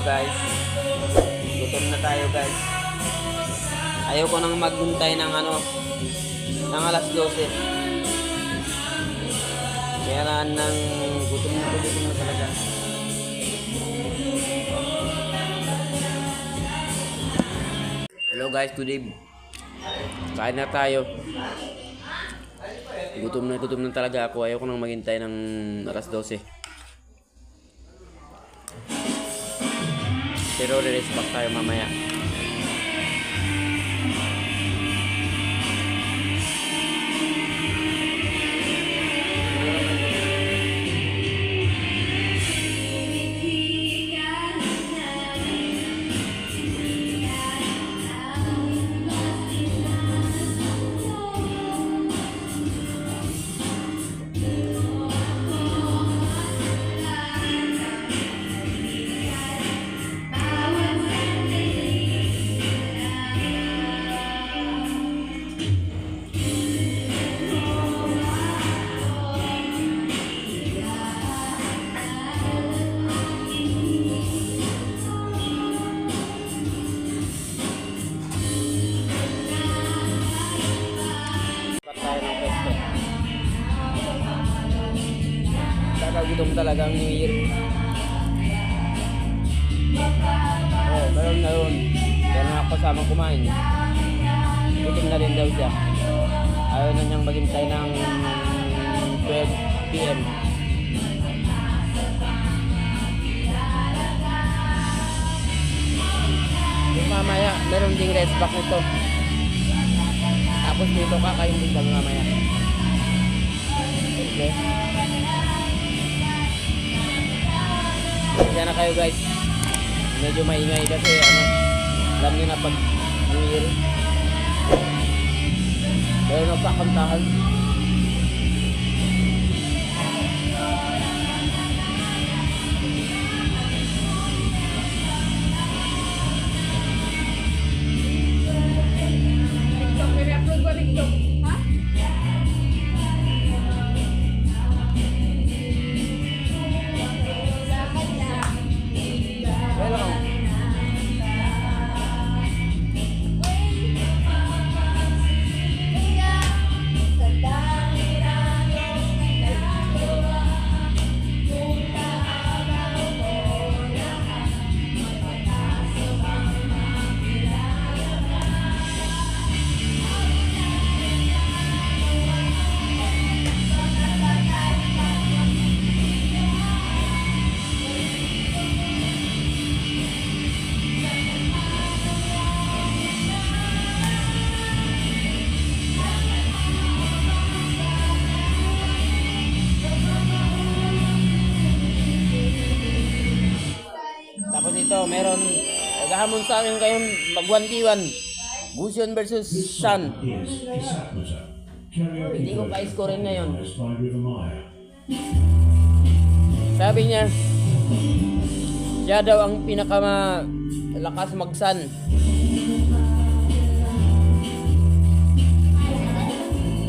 guys. Gutom na tayo guys. Ayaw ko nang maghintay ng ano, ng alas 12. Kaya na nang gutom na gutom na talaga. Hello guys, today kain na tayo. Gutom na gutom na talaga ako. Ayaw ko nang maghintay ng alas 12. Pero re-rest back tayo mamaya. Kakagutom talaga ang New Year. Oh, meron na yun. Meron ako kasama kumain. Gutom na rin daw siya. Ayaw na niyang maghintay ng 12 p.m. Mamaya, meron ding rest back nito. Tapos dito kakain din kami mamaya. Kayo guys. Medyo maingay kasi ano, alam niyo na pag New Year. Pero nagkakantahan. Meron naghahamon sa akin kayong magwantiwan. Gusion versus. Karaoke Hindi ko pa-scorein ngayon. Sabi niya, siya daw ang pinakamalakas magsan.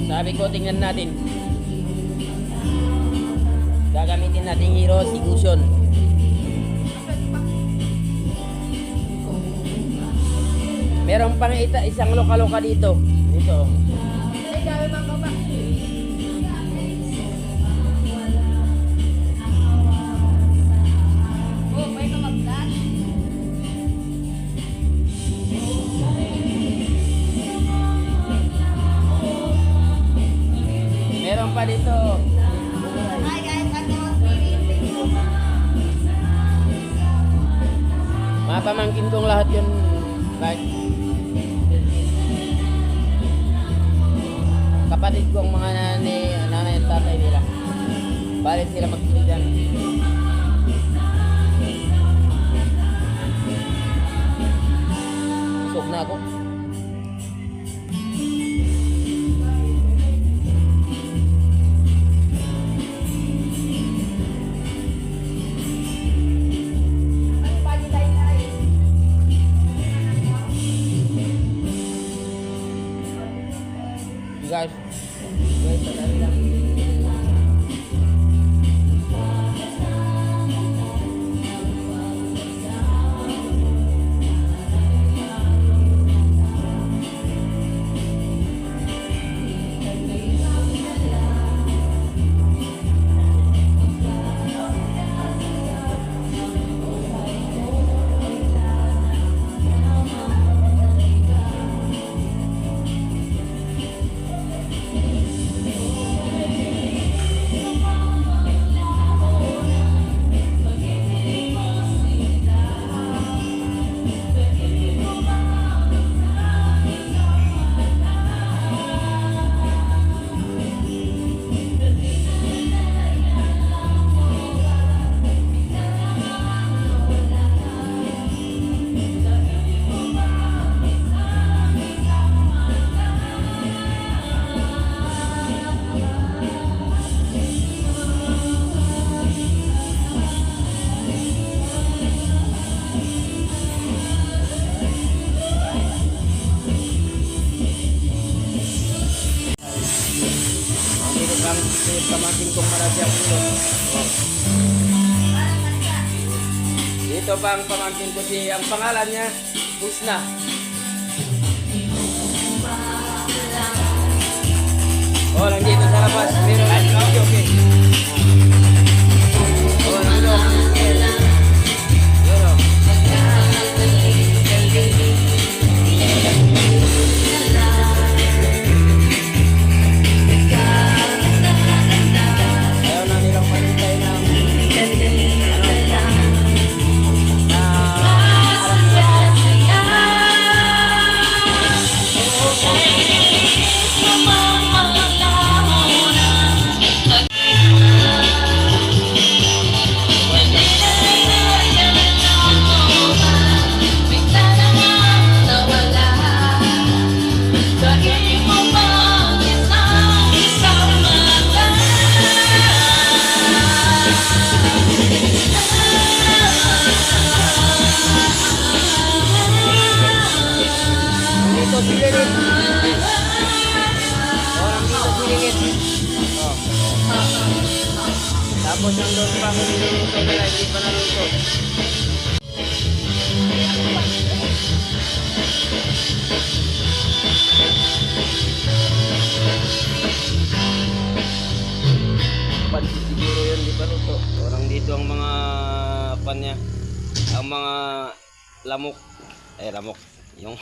Sabi ko, tingnan natin. Gagamitin natin hero si Gusion. Meron pang ita, isang loka-loka dito. Dito. Meron pa dito. Hi guys, I'm Spirit. Mga pamangkin kong lahat yun. Like, kapatid kong mga nanay, nanay at tatay nila. Balik sila magtitigan. Busog na ako. Guys, guys, si pamangkin kong malasya dito. Oh. Dito pa ang pamangkin ko si, ang pangalan niya, Husna. Oh, nandito sa labas. Meron ang video, okay. Dito si Lilith. Oh, nandito si Lilith. Oh. Tapos ang doon pa kung niluluto nila, hindi pa naluto. Pansit siguro yun, di pa luto. Orang dito ang mga pan niya. Ang mga lamok. Eh, lamok. Yung